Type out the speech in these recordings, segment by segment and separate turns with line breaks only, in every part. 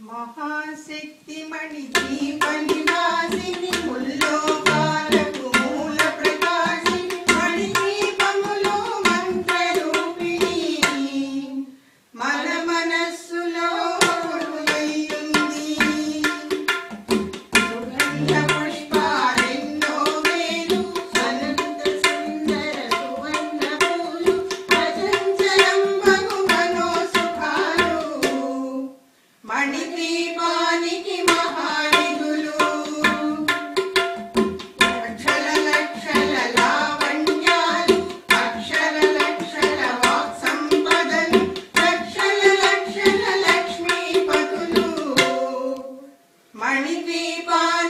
महाशक्ति मणि महाशक्तिमणिदीपनिवासिनि मुल्लो। Army people.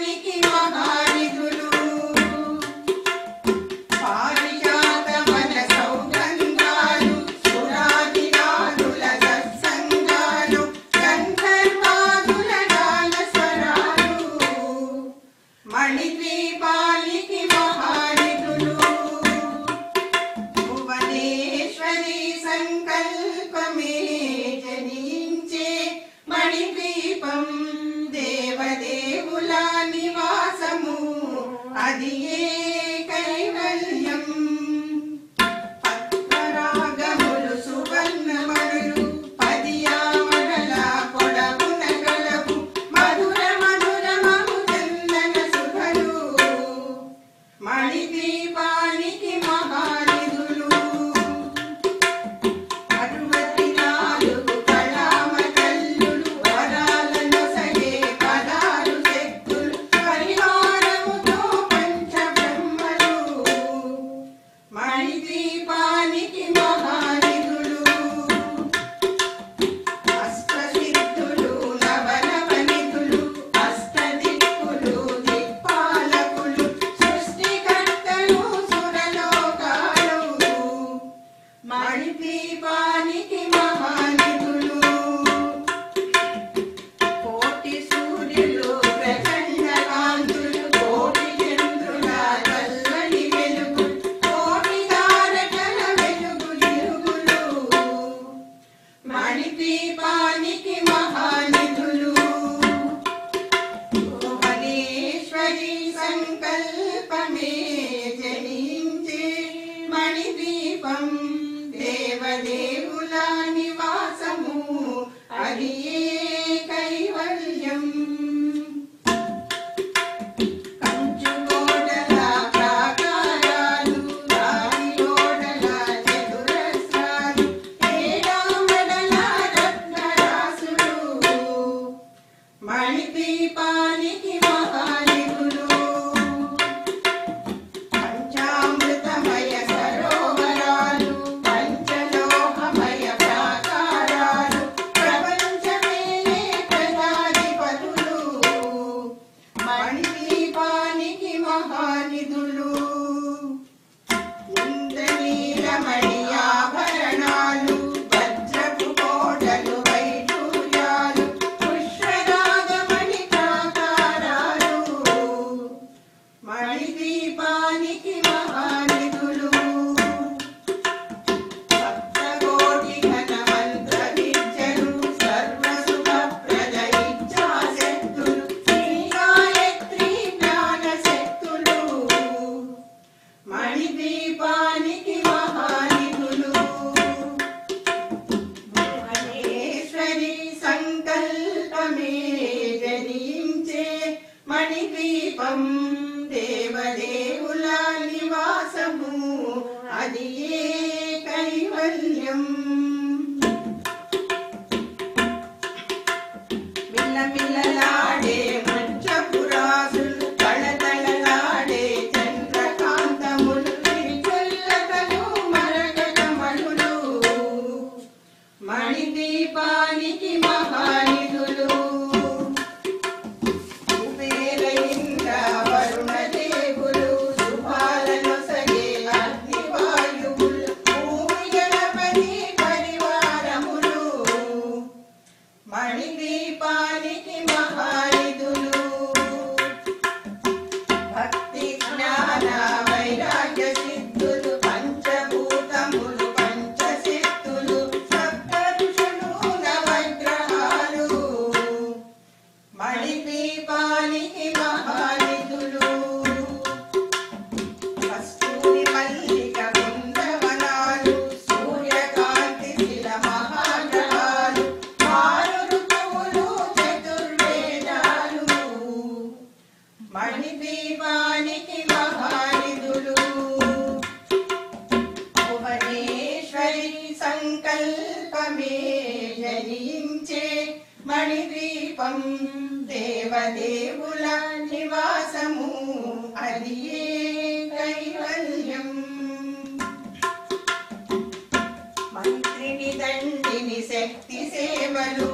I know.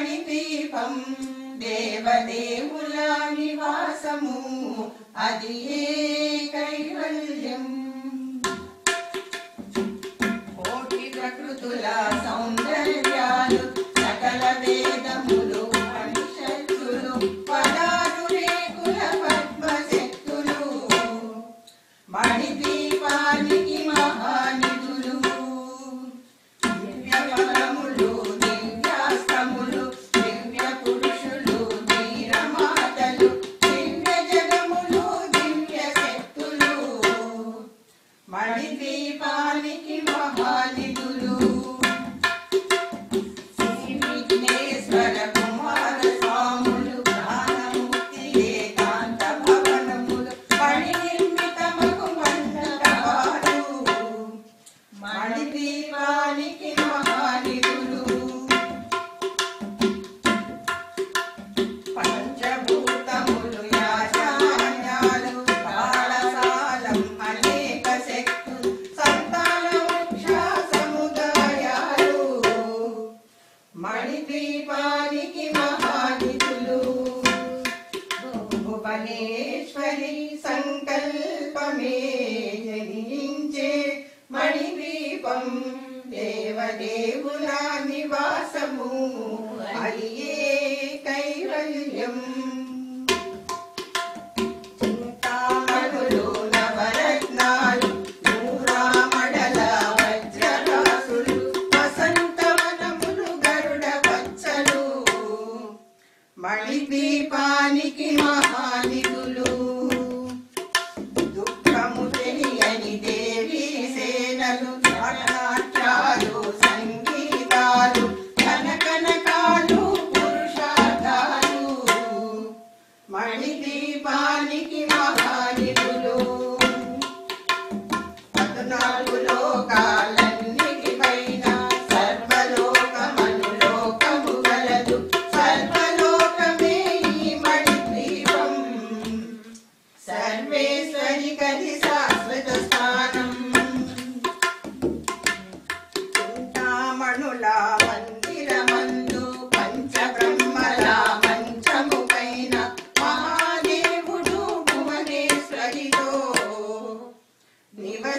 Kalyani దీపం దేవదేవుల నివాసము. అది ఏ కైవల్యం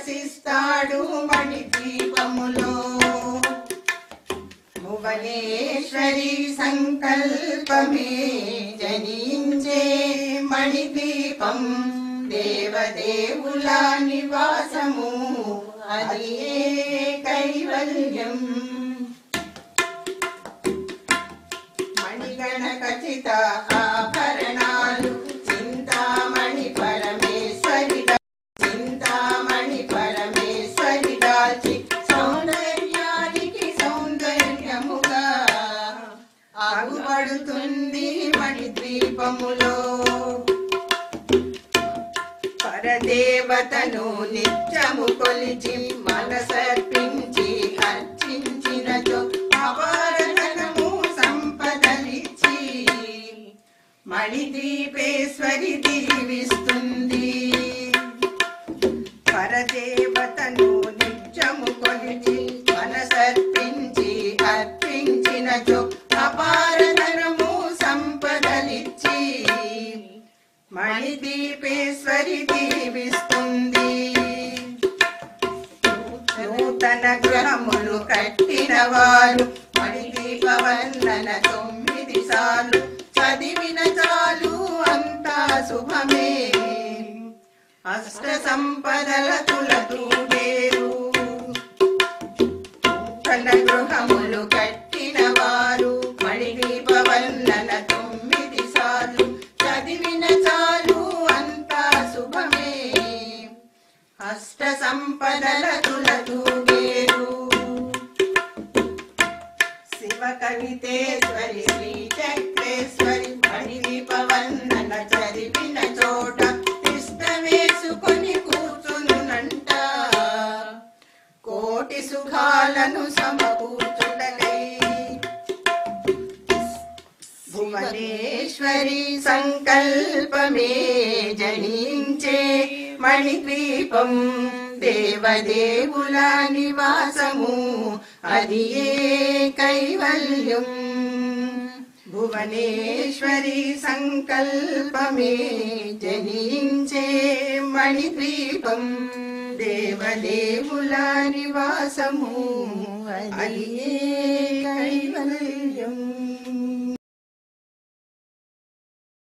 నివసిస్తాడు మణి దీపములో. భువనేశ్వరి సంకల్పమే జనించే మణిదీపం దేవదేవుల నివాసము. అది కైవల్యం? మణిగణ ఖచ్చిత ఆభ నిన్ను నిత్యము కొలిచి మనసర్పించి అర్చించినచో అపారధనము సంపదలిచ్చి మణిదీపేశ్వరి దీవిస్తుంది పరదేవతను నిత్యము కొలిచి మనసర్పించి అర్పించినచో అపారధనము సంపదలిచ్చి మణిదీపేశ్వరి దీవిస్తుంది నూతన గ్రహములు కట్టిన వారు మణిదీపవర్ణన తొమ్మిది సార్లు. చదివిన చాలు అంతా శుభమే. అష్ట సంపదల తులతూగేరు కోటి సుఖాలను సమకూర్చుటకై. భువనేశ్వరి సంకల్పమే జయించే మణిద్వీపం దేవదేవుల నివాసము. అది ఏ కైవల్యం? భువనేశ్వరి సంకల్పమే జనించే మణిద్వీపం. దేవదేవుల నివాసము. అలియే కైవల్యం.